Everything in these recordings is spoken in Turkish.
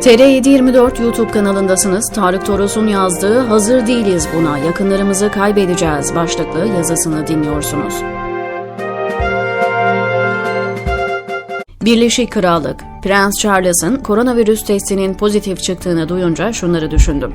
TR724 YouTube kanalındasınız. Tarık Toros'un yazdığı Hazır değiliz buna, yakınlarımızı kaybedeceğiz başlıklı yazısını dinliyorsunuz. Birleşik Krallık, Prens Charles'ın koronavirüs testinin pozitif çıktığını duyunca şunları düşündüm.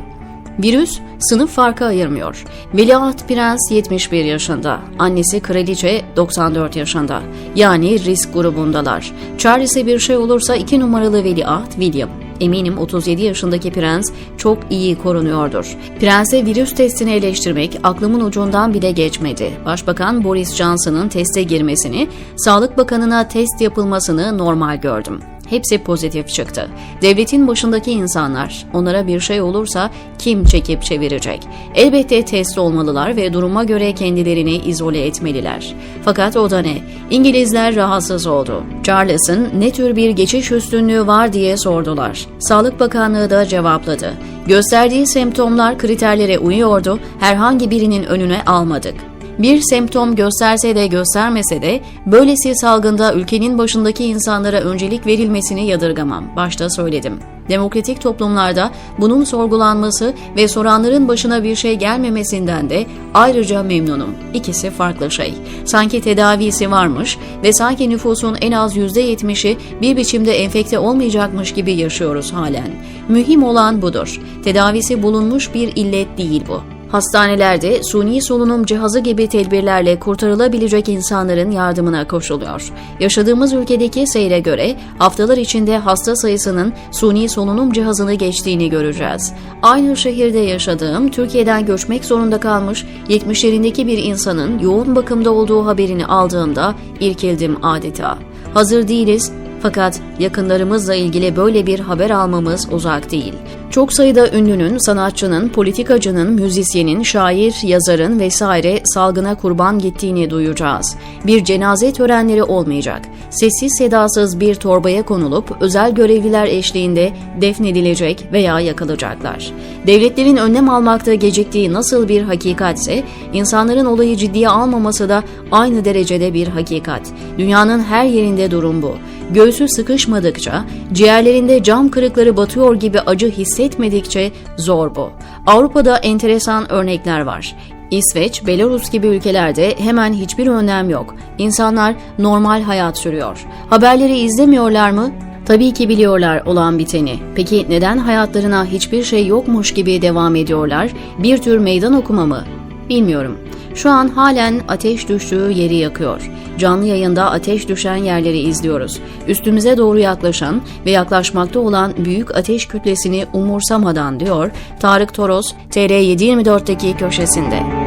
Virüs sınıf farkı ayırmıyor. Veliaht Prens 71 yaşında, annesi Kraliçe 94 yaşında. Yani risk grubundalar. Charles'e bir şey olursa iki numaralı veliaht William. Eminim 37 yaşındaki prens çok iyi korunuyordur. Prense virüs testini eleştirmek aklımın ucundan bile geçmedi. Başbakan Boris Johnson'ın teste girmesini, Sağlık Bakanı'na test yapılmasını normal gördüm. Hepsi pozitif çıktı. Devletin başındaki insanlar, onlara bir şey olursa kim çekip çevirecek? Elbette test olmalılar ve duruma göre kendilerini izole etmeliler. Fakat o da ne? İngilizler rahatsız oldu. Charles'ın ne tür bir geçiş üstünlüğü var diye sordular. Sağlık Bakanlığı da cevapladı. Gösterdiği semptomlar kriterlere uyuyordu, herhangi birinin önüne almadık. Bir semptom gösterse de göstermese de böylesi salgında ülkenin başındaki insanlara öncelik verilmesini yadırgamam. Başta söyledim. Demokratik toplumlarda bunun sorgulanması ve soranların başına bir şey gelmemesinden de ayrıca memnunum. İkisi farklı şey. Sanki tedavisi varmış ve sanki nüfusun en az %70'i bir biçimde enfekte olmayacakmış gibi yaşıyoruz halen. Mühim olan budur. Tedavisi bulunmuş bir illet değil bu. Hastanelerde suni solunum cihazı gibi tedbirlerle kurtarılabilecek insanların yardımına koşuluyor. Yaşadığımız ülkedeki seyre göre haftalar içinde hasta sayısının suni solunum cihazını geçtiğini göreceğiz. Aynı şehirde yaşadığım, Türkiye'den göçmek zorunda kalmış 70'lerindeki bir insanın yoğun bakımda olduğu haberini aldığımda irkildim adeta. Hazır değiliz, fakat yakınlarımızla ilgili böyle bir haber almamız uzak değil. Çok sayıda ünlünün, sanatçının, politikacının, müzisyenin, şair, yazarın vesaire salgına kurban gittiğini duyacağız. Bir cenaze törenleri olmayacak. Sessiz sedasız bir torbaya konulup özel görevliler eşliğinde defnedilecek veya yakılacaklar. Devletlerin önlem almakta geciktiği nasıl bir hakikatse, insanların olayı ciddiye almaması da aynı derecede bir hakikat. Dünyanın her yerinde durum bu. Göğsü sıkışmadıkça, ciğerlerinde cam kırıkları batıyor gibi acı hissetmedikçe zor bu. Avrupa'da enteresan örnekler var. İsveç, Belarus gibi ülkelerde hemen hiçbir önlem yok. İnsanlar normal hayat sürüyor. Haberleri izlemiyorlar mı? Tabii ki biliyorlar olan biteni. Peki neden hayatlarına hiçbir şey yokmuş gibi devam ediyorlar? Bir tür meydan okuma mı? Bilmiyorum. Şu an halen ateş düştüğü yeri yakıyor. Canlı yayında ateş düşen yerleri izliyoruz. Üstümüze doğru yaklaşan ve yaklaşmakta olan büyük ateş kütlesini umursamadan diyor Tarık Toros TR724'deki köşesinde.